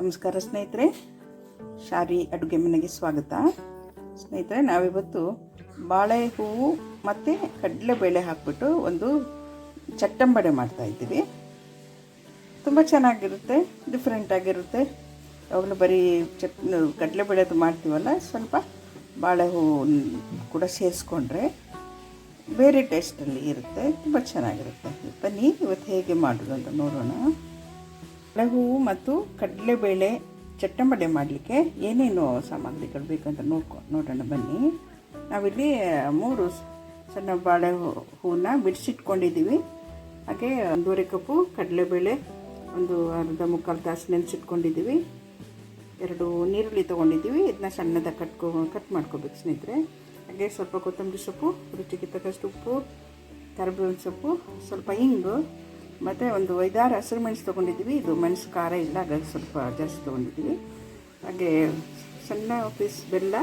ನಮಸ್ಕಾರ ಸ್ನೇಹಿತರೆ. ಶಾರಿ ಅಡುಗೆ ಮನೆಗೆ ಸ್ವಾಗತ. ಸ್ನೇಹಿತರೆ, ನಾವಿವತ್ತು ಬಾಳೆ ಹೂವು ಮತ್ತು ಕಡಲೆಬೇಳೆ ಹಾಕ್ಬಿಟ್ಟು ಒಂದು ಚಟ್ಟಂಬಡೆ ಮಾಡ್ತಾ ಇದ್ದೀವಿ. ತುಂಬ ಚೆನ್ನಾಗಿರುತ್ತೆ ಡಿಫ್ರೆಂಟ್ ಆಗಿರುತ್ತೆ. ಯಾವಾಗಲೂ ಬರೀ ಚಟ್ ಕಡಲೆಬೇಳೆದು ಮಾಡ್ತೀವಲ್ಲ, ಸ್ವಲ್ಪ ಬಾಳೆ ಹೂವು ಕೂಡ ಸೇರಿಸ್ಕೊಂಡ್ರೆ ಬೇರೆ ಟೇಸ್ಟಲ್ಲಿ ಇರುತ್ತೆ, ತುಂಬ ಚೆನ್ನಾಗಿರುತ್ತೆ. ಬನ್ನಿ, ಇವತ್ತು ಹೇಗೆ ಮಾಡೋದು ಅಂತ ನೋಡೋಣ. ಹೂವು ಮತ್ತು ಕಡಲೆಬೇಳೆ ಚಟ್ಟಂಬಡೆ ಮಾಡಲಿಕ್ಕೆ ಏನೇನು ಸಾಮಗ್ರಿಗಳು ಬೇಕಂತ ನೋಡ್ಕೊ, ನೋಡೋಣ ಬನ್ನಿ. ನಾವಿಲ್ಲಿ ಮೂರು ಸಣ್ಣ ಬಾಳೆ ಹೂವನ್ನ ಬಿಡಿಸಿಟ್ಕೊಂಡಿದ್ದೀವಿ. ಹಾಗೆ ಒಂದೂವರೆ ಕಪ್ಪು ಕಡಲೆಬೇಳೆ, ಒಂದು ಅರ್ಧ ಮುಕ್ಕಾಲು ತಾಸು ನೆನೆಸಿಟ್ಕೊಂಡಿದ್ದೀವಿ. ಎರಡು ನೀರುಳ್ಳಿ ತೊಗೊಂಡಿದ್ದೀವಿ. ಇದನ್ನ ಸಣ್ಣದಾಗಿ ಕಟ್ಕೊ, ಕಟ್ ಮಾಡ್ಕೋಬೇಕು ಸ್ನೇಹಿತರೆ. ಹಾಗೆ ಸ್ವಲ್ಪ ಕೊತ್ತಂಬರಿ ಸೊಪ್ಪು, ರುಚಿಗೆ ತಕ್ಕಷ್ಟು ಉಪ್ಪು, ಕರಿಬೇವಿನ ಸೊಪ್ಪು, ಸ್ವಲ್ಪ ಹಿಂಗು ಮತ್ತು ಒಂದು ಐದಾರು ಹಸಿರು ಮೆಣಸು ತೊಗೊಂಡಿದ್ದೀವಿ. ಇದು ಮೆಣಸು ಖಾರ ಇಲ್ಲ ಸ್ವಲ್ಪ ಜಾಸ್ತಿ ತೊಗೊಂಡಿದ್ದೀವಿ. ಹಾಗೆ ಸಣ್ಣ ಪೀಸ್ ಬೆಲ್ಲ,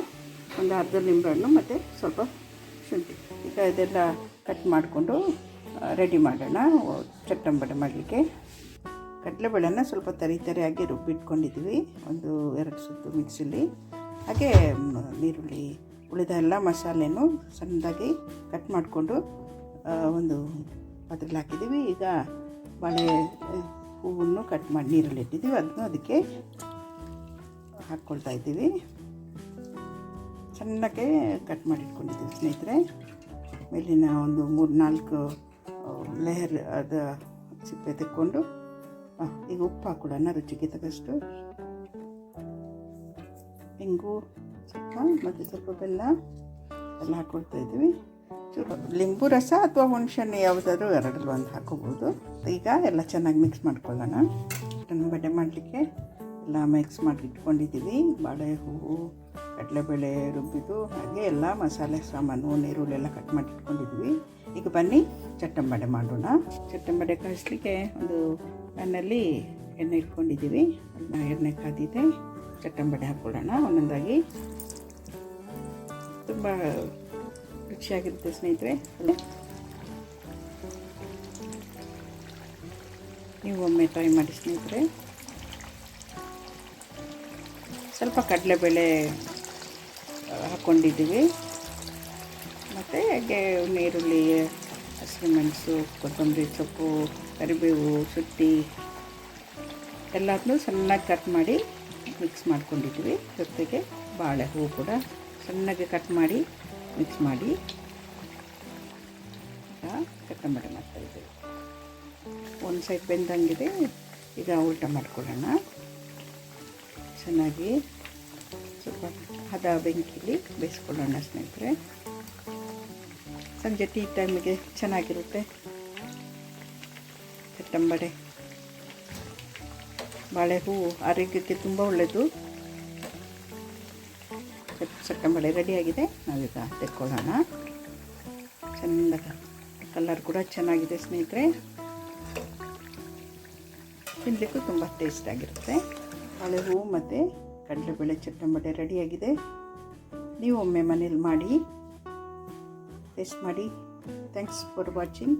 ಒಂದು ಅರ್ಧ ನಿಂಬೆಹಣ್ಣು ಮತ್ತು ಸ್ವಲ್ಪ ಶುಂಠಿ. ಈಗ ಇದೆಲ್ಲ ಕಟ್ ಮಾಡಿಕೊಂಡು ರೆಡಿ ಮಾಡೋಣ. ಚಟ್ಟಂಬಡೆ ಮಾಡಲಿಕ್ಕೆ. ಕಡಲೆಬೇಳೆನ ಸ್ವಲ್ಪ ತರಿ ತರಿಯಾಗಿ ರುಬ್ಬಿಟ್ಕೊಂಡಿದ್ದೀವಿ. ಒಂದು ಎರಡು ಸುತ್ತು ಮಿಕ್ಸಿಲಿ. ಹಾಗೆ ಈರುಳ್ಳಿ, ಉಳಿದ ಎಲ್ಲ ಮಸಾಲೆನೂ ಸಣ್ಣದಾಗಿ ಕಟ್ ಮಾಡಿಕೊಂಡು ಒಂದು ಪಾತ್ರೆಲಿ ಹಾಕಿದ್ದೀವಿ. ಈಗ ಬಾಳೆ ಹೂವನ್ನು ಕಟ್ ಮಾಡಿ ನೀರಲ್ಲಿ ಇಟ್ಟಿದ್ದೀವಿ. ಅದನ್ನು ಅದಕ್ಕೆ ಹಾಕ್ಕೊಳ್ತಾ ಇದ್ದೀವಿ. ಸಣ್ಣಕ್ಕೆ ಕಟ್ ಮಾಡಿ ಇಟ್ಕೊಂಡಿದ್ದೀವಿ ಸ್ನೇಹಿತರೆ. ಮೇಲಿನ ಒಂದು ಮೂರು, ನಾಲ್ಕು ಲೆಹರ್ ಅದು ಸಿಪ್ಪೆ ತೆಕ್ಕೊಂಡು ಈಗ ಉಪ್ಪು ಹಾಕ್ಕೊಡೋಣ ರುಚಿಗೆ ತಕ್ಕಷ್ಟು. ಇಂಗು ಸ್ವಲ್ಪ, ಮತ್ತು ಸ್ವಲ್ಪ ಬೆಲ್ಲ ಎಲ್ಲ ಹಾಕ್ಕೊಳ್ತಾ ಇದ್ದೀವಿ. ಲಿಂಬು ರಸ ಅಥವಾ ಹುಣಸೆಣ್ಣೆ ಯಾವುದಾದ್ರೂ ಎರಡರಲ್ಲಿ ಒಂದು ಹಾಕೋಬೋದು. ಈಗ ಎಲ್ಲ ಚೆನ್ನಾಗಿ ಮಿಕ್ಸ್ ಮಾಡ್ಕೊಳ್ಳೋಣ. ಇದನ್ನು ಬಡೆ ಮಾಡಲಿಕ್ಕೆ ಎಲ್ಲ ಮಿಕ್ಸ್ ಮಾಡಿ ಇಟ್ಕೊಂಡಿದ್ದೀವಿ ಬಾಳೆ ಹೂವು ಕಡಲೆಬೇಳೆ ರುಬ್ಬಿದ್ದು ಹಾಗೆ ಎಲ್ಲ ಮಸಾಲೆ, ಸಾಮಾನು, ನೀರುಳ್ಳಿ ಎಲ್ಲ ಕಟ್ ಮಾಡಿ ಇಟ್ಕೊಂಡಿದ್ದೀವಿ ಈಗ ಬನ್ನಿ, ಚಟ್ಟಂಬಡೆ ಮಾಡೋಣ. ಚಟ್ಟಂಬಡೆ ಕಾಯಿಸ್ಲಿಕ್ಕೆ ಒಂದು ಪ್ಯಾನಲ್ಲಿ ಎಣ್ಣೆ ಇಟ್ಕೊಂಡಿದ್ದೀವಿ. ಅದನ್ನ ಎಣ್ಣೆ ಕಾದಿದೆ. ಚಟ್ಟಂಬಡೆ ಹಾಕ್ಕೊಳ್ಳೋಣ. ಒಂದೊಂದಾಗಿ. ತುಂಬ ರುಚಿಯಾಗಿರುತ್ತೆ ಸ್ನೇಹಿತರೆ ನೀವು ಒಮ್ಮೆ ಟ್ರೈ ಮಾಡಿ ಸ್ನೇಹಿತರೆ. ಸ್ವಲ್ಪ ಕಡಲೆಬೇಳೆ ಹಾಕ್ಕೊಂಡಿದ್ದೀವಿ ಮತ್ತು ಹಾಗೆ ನೀರುಳ್ಳಿ ಹಸಿಮೆಣಸು ಕೊತ್ತಂಬರಿ ಸೊಪ್ಪು, ಕರಿಬೇವು, ಶುಂಠಿ ಎಲ್ಲದನ್ನೂ ಸಣ್ಣಗೆ ಕಟ್ ಮಾಡಿ ಮಿಕ್ಸ್ ಮಾಡ್ಕೊಂಡಿದ್ದೀವಿ. ಜೊತೆಗೆ ಬಾಳೆ ಹೂವು ಕೂಡ ಸಣ್ಣಗೆ ಕಟ್ ಮಾಡಿ ಮಿಕ್ಸ್ ಮಾಡಿ. ಮಾಡ್ತಾ ಮಾಡ್ತಾಯಿದ್ದೀವಿ ಒಂದು ಸೈಡ್ ಬೆಂದಂಗಿದೆ. ಈಗ ಉಲ್ಟ ಮಾಡ್ಕೊಳ್ಳೋಣ. ಚೆನ್ನಾಗಿ ಸ್ವಲ್ಪ ಹದ ಬೆಂಕಿಲಿ ಬೇಯಿಸ್ಕೊಳ್ಳೋಣ ಸ್ನೇಹಿತರೆ. ಸಂಜೆ ಟೀ ಟೈಮಿಗೆ ಚೆನ್ನಾಗಿರುತ್ತೆ. ಚಟ್ಟಂಬಡೆ ಬಾಳೆ ಹೂವು ಆರೋಗ್ಯಕ್ಕೆ ತುಂಬ ಒಳ್ಳೆಯದು ಚಟ್ಟಂಬಡೆ ರೆಡಿಯಾಗಿದೆ ನಾವೀಗ ತೆಕ್ಕೊಳ್ಳೋಣ. ಚೆಂದ ಕಲರ್ ಕೂಡ ಚೆನ್ನಾಗಿದೆ ಸ್ನೇಹಿತರೆ. ತಿನ್ನಲಿಕ್ಕೂ ತುಂಬ ಟೇಸ್ಟ್ ಆಗಿರುತ್ತೆ. ಬಾಳೆ ಹೂವು ಮತ್ತು ಕಡಲೆಬೇಳೆ ಚಟ್ಟಂಬಡೆ ರೆಡಿಯಾಗಿದೆ ನೀವು ಒಮ್ಮೆ ಮನೇಲಿ ಮಾಡಿ ಟೇಸ್ಟ್ ಮಾಡಿ. Thanks for watching